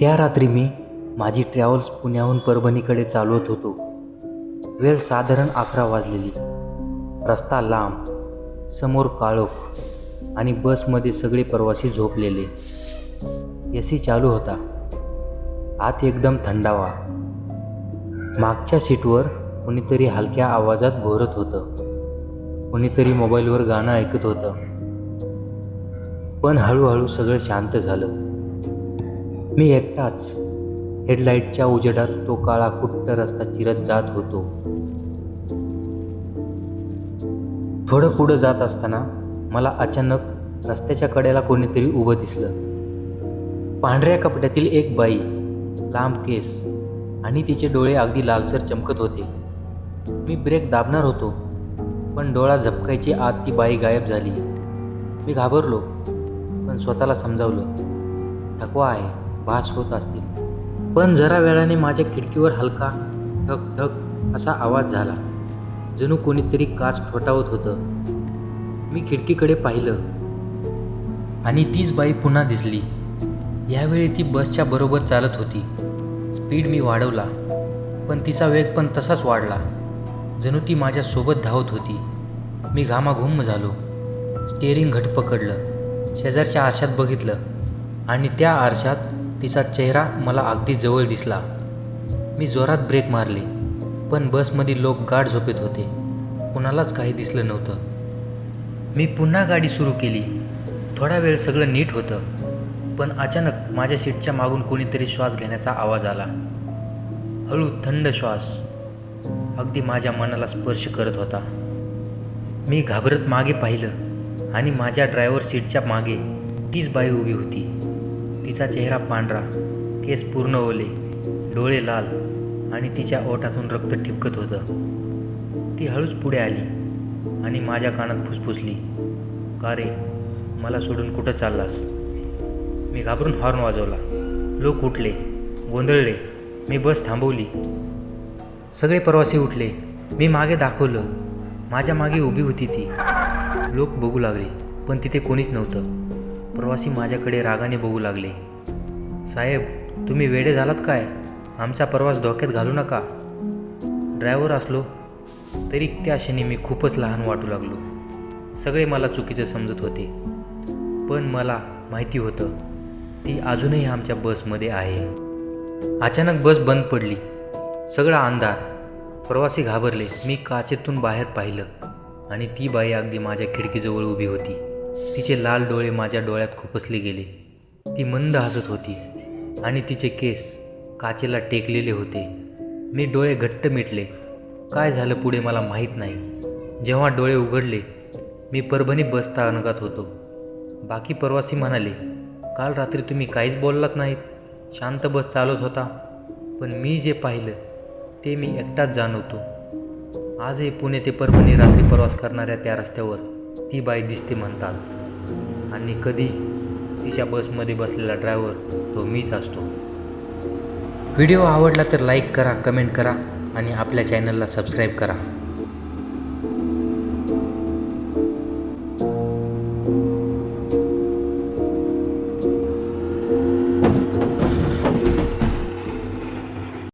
त्या रात्री मी माझी ट्रॅव्हल्स पुण्याहून परभणीकडे चालवत होतो. वेळ साधारण अकरा वाजलेली. रस्ता लांब समोर काळोख आणि बसमध्ये सगळे प्रवासी झोपलेले. ए सी चालू होता. आत एकदम थंडावा. मागच्या सीटवर कोणीतरी हलक्या आवाजात घोरत होतं. कोणीतरी मोबाईलवर गाणं ऐकत होतं. पण हळूहळू सगळं शांत झालं. मी एकटाच. हेडलाईटच्या उजेडात तो काळा कुट्ट रस्ता चिरत जात होतो. थोडं पुढं जात असताना मला अचानक रस्त्याच्या कडेला कोणीतरी उभं दिसलं. पांढऱ्या कपड्यातील एक बाई लांब केस आणि तिचे डोळे अगदी लालसर चमकत होते. मी ब्रेक दाबणार होतो पण डोळा झपकायची आत ती बाई गायब झाली. मी घाबरलो पण स्वतःला समजावलं थकवा आहे. भास होत असतील. पण जरा वेळाने माझ्या खिडकीवर हलका ठक ठक असा आवाज झाला जणू कोणीतरी काच ठोठावत होतं. मी खिडकीकडे पाहिलं आणि तीच बाई पुन्हा दिसली. यावेळी ती बसच्या बरोबर चालत होती. स्पीड मी वाढवला पण तिचा वेग पण तसाच वाढला. जणू ती माझ्यासोबत धावत होती. मी घामाघुम झालो. स्टेअरिंग घट पकडलं. शेजारच्या आरशात बघितलं आणि त्या आरशात तिचा चेहरा मला अगदी जवळ दिसला. मी जोरात ब्रेक मारले पण बसमधील लोक गाढ झोपेत होते. कुणालाच काही दिसलं नव्हतं. मी पुन्हा गाडी सुरू केली. थोडा वेळ सगळं नीट होतं पण अचानक माझ्या सीटच्या मागून कोणीतरी श्वास घेण्याचा आवाज आला. हळू थंड श्वास. अगदी माझ्या मनाला स्पर्श करत होता. मी घाबरत मागे पाहिलं आणि माझ्या ड्रायव्हर सीटच्या मागे तीच बाई उभी होती. तिचा चेहरा पांढरा केस पूर्ण ओले डोळे लाल आणि तिच्या ओठातून रक्त ठिपकत होतं. ती हळूच पुढे आली आणि माझ्या कानात फुसफुसली. का रे? मला सोडून कुठं चाललास? मी घाबरून हॉर्न वाजवला. लोक उठले गोंधळले. मी बस थांबवली. सगळे प्रवासी उठले. मी मागे दाखवलं. माझ्या मागे उभी होती ती. लोक बघू लागले पण तिथे कोणीच नव्हतं. प्रवासी माझ्याकडे रागाने बघू लागले. साहेब तुम्ही वेडे झालात काय? आमचा प्रवास धोक्यात घालू नका. ड्रायव्हर असलो तरी त्या क्षणी मी खूपच लहान वाटू लागलो. सगळे मला चुकीचं समजत होते. पण मला माहिती होतं ती अजूनही आमच्या बसमध्ये आहे. अचानक बस बंद पडली. सगळा अंधार. प्रवासी घाबरले. मी काचेतून बाहेर पाहिलं आणि ती बाई अगदी माझ्या खिडकीजवळ उभी होती. तिचे लाल डोळे माझ्या डोळ्यात खुपसले गेले. ती मंद हसत होती आणि तिचे केस काचेला टेकलेले होते. मी डोळे घट्ट मिटले. काय झालं पुढे मला माहीत नाही. जेव्हा डोळे उघडले मी परभणी बसता अनगात होतो. बाकी प्रवासी म्हणाले काल रात्री तुम्ही काहीच बोललात नाहीत. शांत बस चालत होता. पण मी जे पाहिलं ते मी एकटाच जाणवतो. आजही पुणे ते परभणी रात्री प्रवास करणाऱ्या त्या रस्त्यावर ती बाई दिसते म्हणतात. आणि कधी तिच्या बसमध्ये बसलेला ड्रायव्हर तो मीच असतो. व्हिडिओ आवडला तर लाईक करा कमेंट करा आणि आपल्या चॅनलला सबस्क्राईब करा.